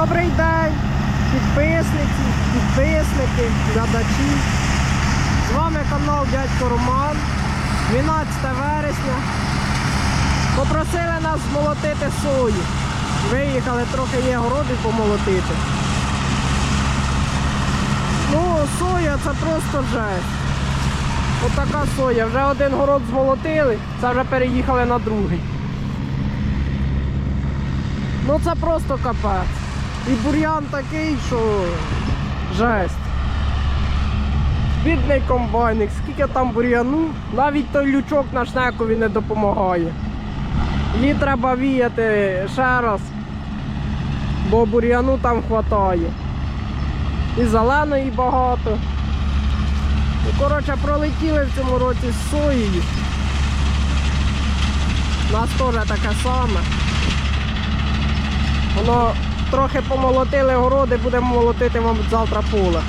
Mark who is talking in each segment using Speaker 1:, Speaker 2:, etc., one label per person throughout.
Speaker 1: Добрий день, підписники, підписники, глядачі. З вами канал Дядько Роман. 12 вересня. Попросили нас змолотити сою. Виїхали, трохи є городи помолотити. Ну, соя це просто жесть. Отака соя. Вже один город змолотили, це вже переїхали на другий. Ну це просто капець. І бур'ян такий, що жесть. Бідний комбайник, скільки там бур'яну, навіть той лючок на шнекові не допомагає. Її треба віяти ще раз, бо бур'яну там хватає. І зеленої багато. Ну, коротше, пролетіли в цьому році з соєю. У нас теж таке саме. Воно трохи помолотили городи, будемо молотити, мабуть, завтра поле.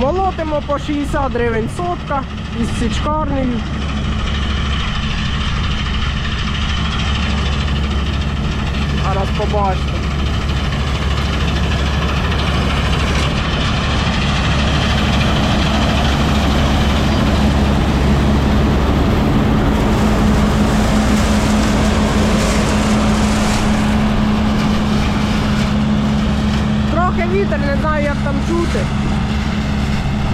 Speaker 1: Молотимо по 60 гривень сотка із січкарнею. Зараз побачите. Трохи вітер, не знаю як.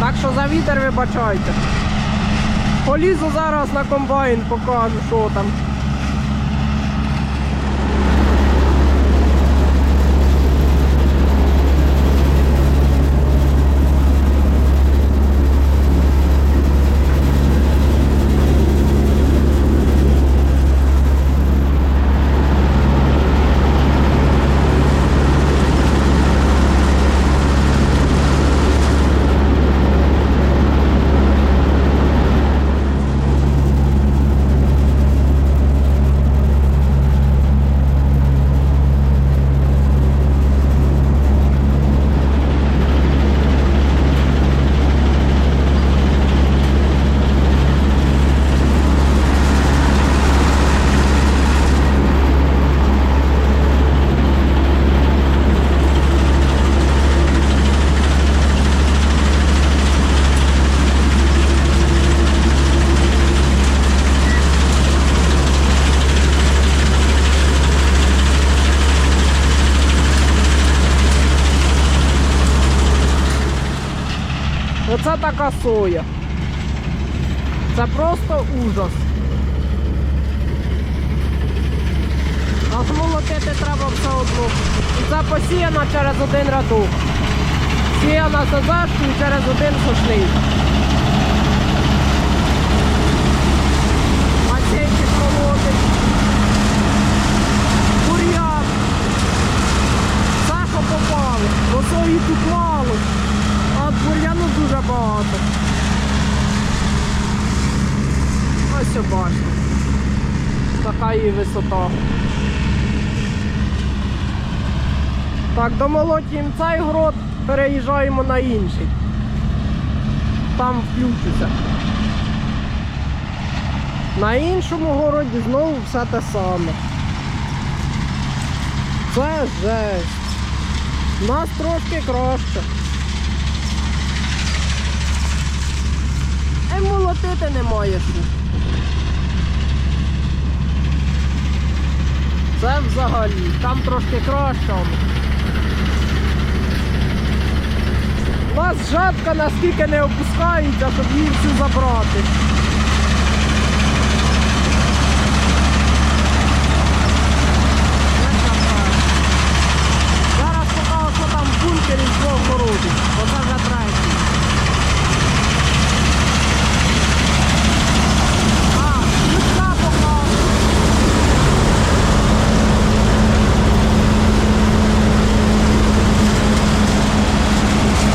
Speaker 1: Так що за вітер вибачайте. Полізу зараз на комбайн, покажу, що там. Оце така соя. Це просто ужас. А змолотити треба все одно. І це посіяна через один рядок. Сіяна сазашку і через один сошний. Мацейчик молотить. Бур'ян. Все, що попало. Бо сої тут мало. А от бур'яну дуже багато. Ось що. Така її висота. Так, домолотім цей город, переїжджаємо на інший. Там включуся. На іншому городі знову все те саме. Це жесть. У нас трошки краще. Е, молотити немає що. Це взагалі. Там трошки краще. У нас жабка наскільки не опускається, щоб її всю забрати. Це капець. Зараз покажу, що там в бункері з двох городів. Оце вже третій. А, ключа покажу.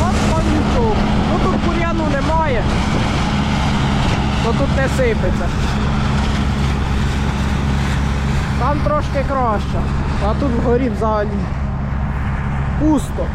Speaker 1: От конючок. Ну тут бур'яну немає. Ну тут не сипеться. Там трошки краще. А тут вгорі взагалі. Пусто.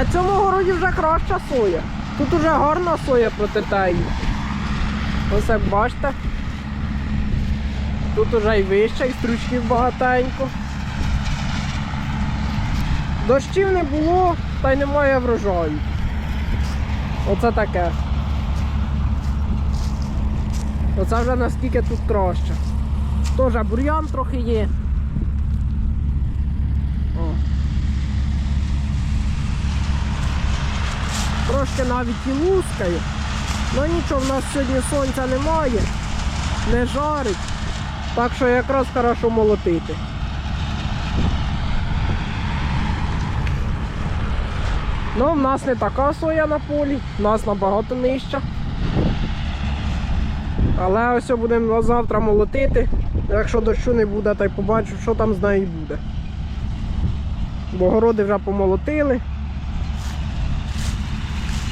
Speaker 1: На цьому городі вже краща соя. Тут уже гарна соя проти теї. Ось як бачите. Тут уже і вище, і стручків багатенько. Дощів не було, та й немає врожаю. Оце таке. Оце вже наскільки тут краще. Теж бур'ян трохи є. Трошки навіть і лускає. Ну нічого, в нас сьогодні сонця немає, не жарить. Так що якраз хорошо молотити. Ну, в нас не така соя на полі, в нас набагато нижча. Але ось будемо завтра молотити. Якщо дощу не буде, то й побачу, що там з нею буде. Бо городи вже помолотили,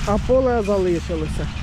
Speaker 1: а поле залишилося.